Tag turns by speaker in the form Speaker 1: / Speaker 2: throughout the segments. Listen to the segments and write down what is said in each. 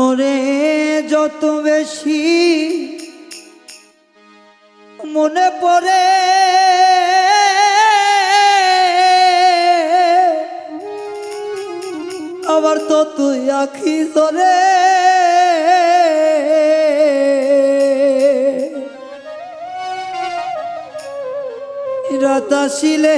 Speaker 1: ওরে যত বেশি মনে পড়ে আবার তো তুই আখি ধরে। রাতাশিলে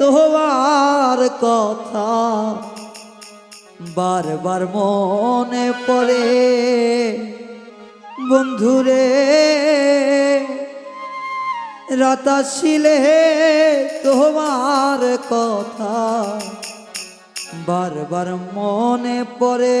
Speaker 1: তোমার কথা। বারবার মনে পড়ে। বন্ধুরে রাতাশিলে তোমার কথা বারবার মনে পড়ে।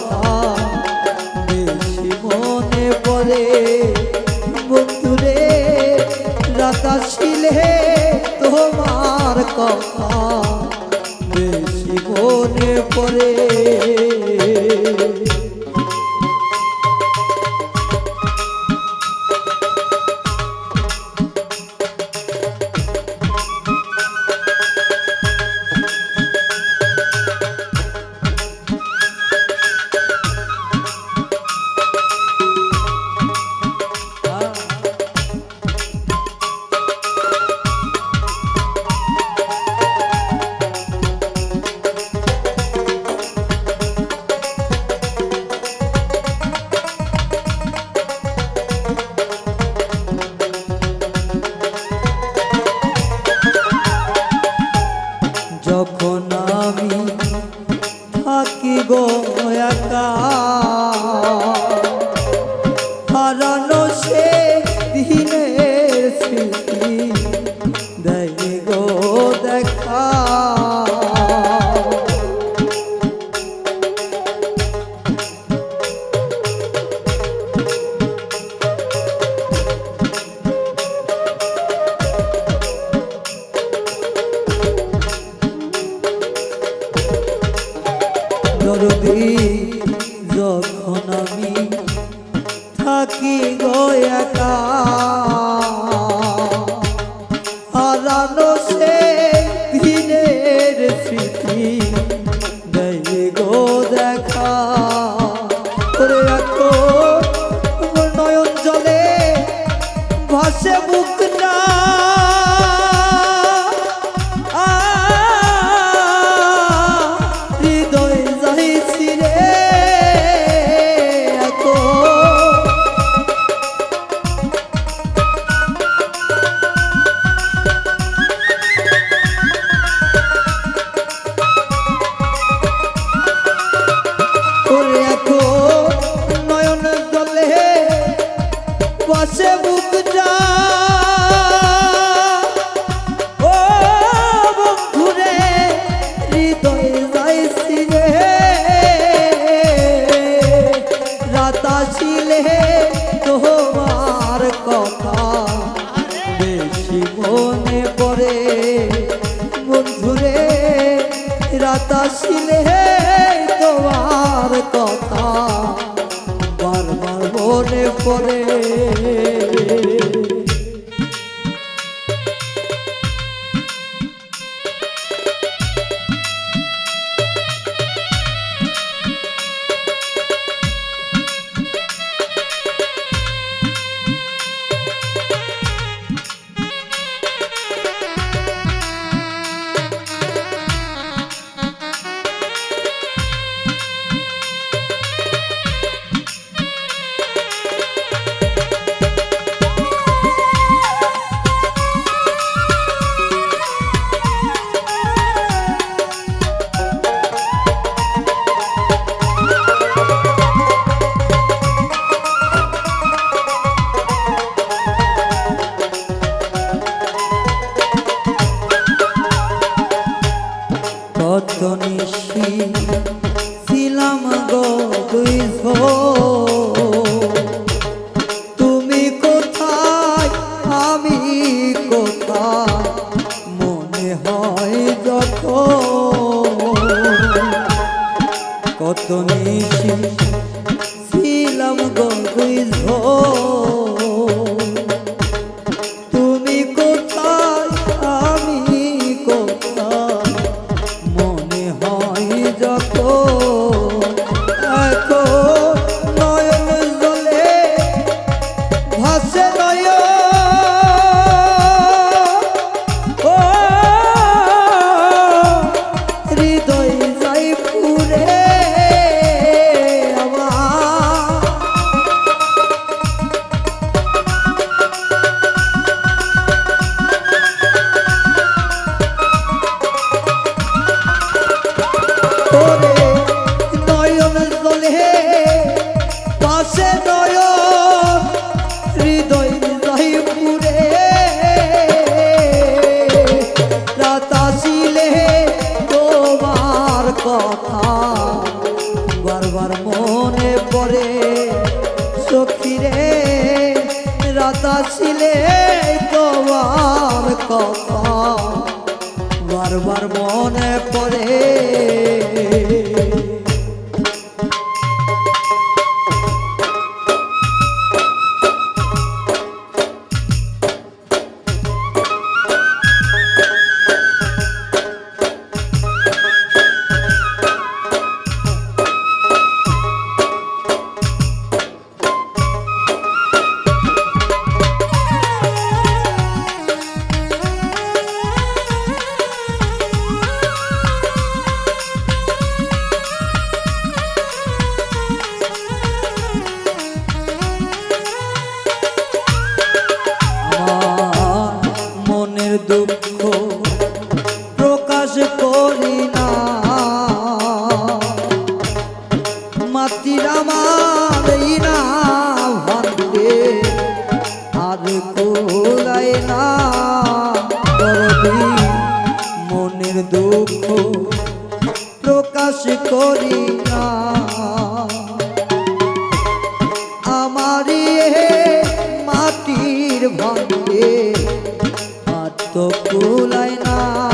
Speaker 1: মনে আমি থাকি গো একা। বসে বুকটা ও বন্ধুরে হৃদয়ে যাইছি রে রাতা তোমার কথা বেশি মনে পড়ে বন্ধুরে রাতা ছিলে তোমার কথা বারবার মনে পড়ে Yeah. কত নিশি ছিলাম গো দুই তুমি কোথায়, আমি কোথায়, মনে হয় যত। কত নিশি ছিলাম গো দুই ঝোল সখিরে রাতা ছিলে তোমার কথা। বারবার মনে পড়ে কুলায় না।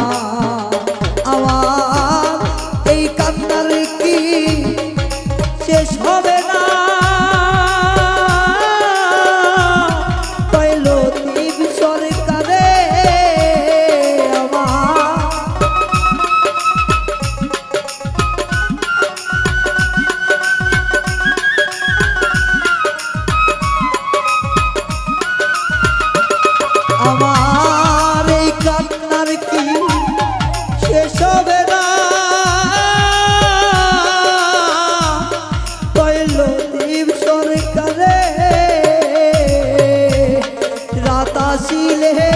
Speaker 1: পাইলে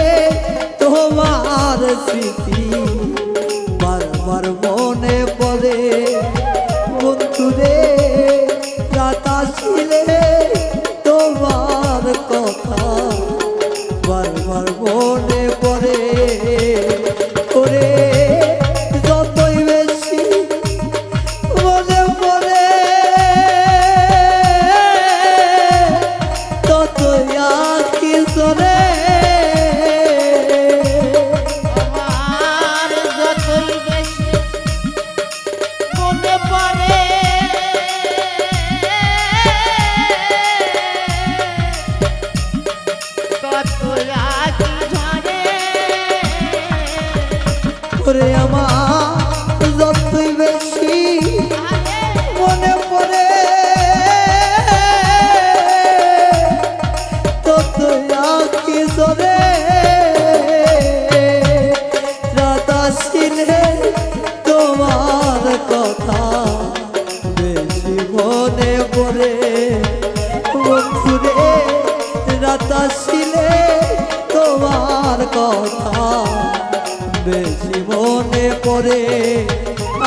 Speaker 1: তোমার স্মৃতি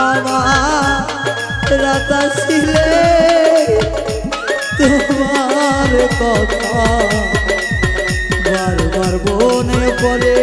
Speaker 2: আমার
Speaker 1: রাতা ছিলে। তোমার কথা বারবার বনে পড়ে।